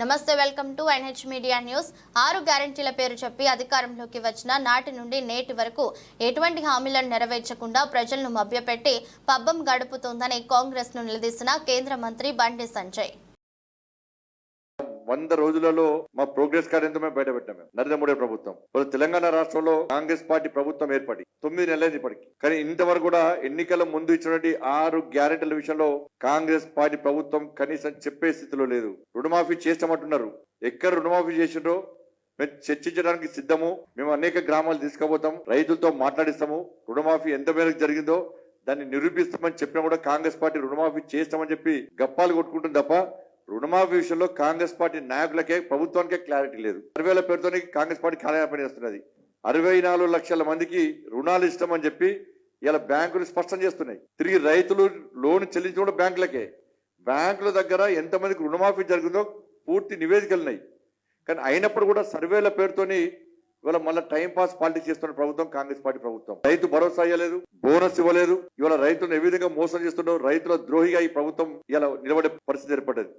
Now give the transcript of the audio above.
నమస్తే welcome to NH media news. ఆరు గ్యారంటీల పేరు చెప్పి అధికారంలోకి వచ్చిన నాటి నుండి నేటి వరకు ఎటువంటి హామీలను నెరవేర్చకుండా ప్రజలను మభ్యపెట్టి పబ్బం గడుపుతోందని కాంగ్రెస్ను నిలదీసిన కేంద్ర మంత్రి బండి సంజయ్. వంద రోజులలో మా ప్రోగ్రెస్ కార్డ్ ఎంతో మేము. మేము. నరేంద్ర మోడీ ప్రభుత్వం. ఇప్పుడు తెలంగాణ రాష్ట్రంలో కాంగ్రెస్ పార్టీ ప్రభుత్వం ఏర్పడి తొమ్మిది నెలలైంది ఇప్పటికి. కానీ ఇంతవరకు కూడా ఎన్నికల ముందు ఇచ్చినటువంటి ఆరు గ్యారెంటీల విషయంలో కాంగ్రెస్ పార్టీ ప్రభుత్వం కనీసం చెప్పే స్థితిలో లేదు. రుణమాఫీ చేస్తామంటున్నారు. ఎక్కడ రుణమాఫీ చేసిండ్రో మేము చర్చించడానికి సిద్ధము. మేము అనేక గ్రామాలు తీసుకుపోతాం. రైతులతో మాట్లాడిస్తాము. రుణమాఫీ ఎంత మేరకు జరిగిందో దాన్ని నిరూపిస్తామని చెప్పినా కూడా కాంగ్రెస్ పార్టీ రుణమాఫీ చేస్తామని చెప్పి గప్పాలు కొట్టుకుంటుంది తప్ప రుణమాఫీ విషయంలో కాంగ్రెస్ పార్టీ నాయకులకే ప్రభుత్వానికే క్లారిటీ లేదు. సర్వేల పేరుతోనే కాంగ్రెస్ పార్టీ కార్యాపణ చేస్తున్నది. అరవై నాలుగు లక్షల మందికి రుణాలు ఇస్తామని చెప్పి ఇలా బ్యాంకులు స్పష్టం చేస్తున్నాయి. తిరిగి రైతులు లోన్ చెల్లించుకోవడం బ్యాంకులకే. బ్యాంకుల దగ్గర ఎంతమందికి రుణమాఫీ జరిగిందో పూర్తి నివేదికలున్నాయి. కానీ అయినప్పుడు కూడా సర్వేల పేరుతోని ఇవాళ మళ్ళీ టైం పాస్ పాలిటిక్స్ చేస్తున్న ప్రభుత్వం కాంగ్రెస్ పార్టీ ప్రభుత్వం. రైతు భరోసా ఇవ్వలేదు బోనస్ ఇవ్వలేదు. ఇవాళ రైతులను ఏ విధంగా మోసం చేస్తుండో రైతుల ద్రోహిగా ఈ ప్రభుత్వం ఇలా నిలబడే పరిస్థితి ఏర్పడ్డది.